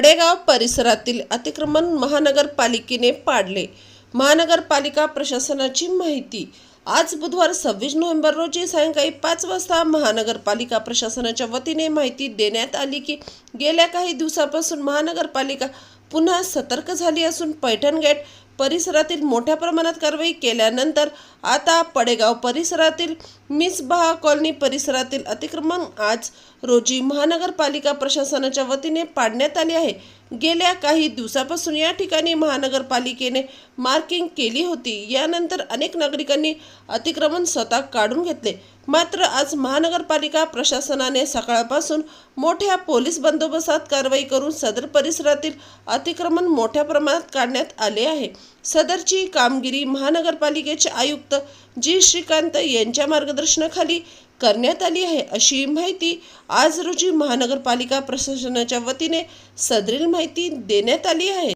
वडेगाव परिसरातील अतिक्रमण महानगरपालिकेने पाडले. महानगरपालिका प्रशासनाची माहिती आज बुधवार सव्वीस नोव्हेंबर रोजी सायंकाळी पाच वाजता महानगरपालिका प्रशासनाच्या वतीने माहिती देण्यात आली की गेल्या काही दिवसापासून महानगरपालिका पुन्हा सतर्क झाली असून पैठण गेट परिसरातील मोठ्या प्रमाणात कारवाई केल्यानंतर आता पडेगाव परिसरातील मिसबाहा कॉलनी परिसरातील अतिक्रमण आज रोजी महानगरपालिका प्रशासनाच्या वतीने पाडण्यात आले आहे. गेल्या काही दिवसापासून या ठिकाणी महानगरपालिकेने मार्किंग केली होती. यानंतर अनेक नागरिकांनी अतिक्रमण स्वतः काढून घेतले. मात्र आज महानगरपालिका प्रशासनाने सकाळपासून मोठ्या पोलीस बंदोबस्तात कारवाई करून सदर परिसरातील अतिक्रमण मोठ्या प्रमाणात काढण्यात आले आहे. सदरची कामगिरी महानगरपालिकेचे आयुक्त जी. श्रीकांत यांच्या मार्गदर्शनाखाली करण्यात आली आहे अशी माहिती आज रोजी महानगरपालिका प्रशासनाच्या वतीने सदरील माहिती देण्यात आली आहे.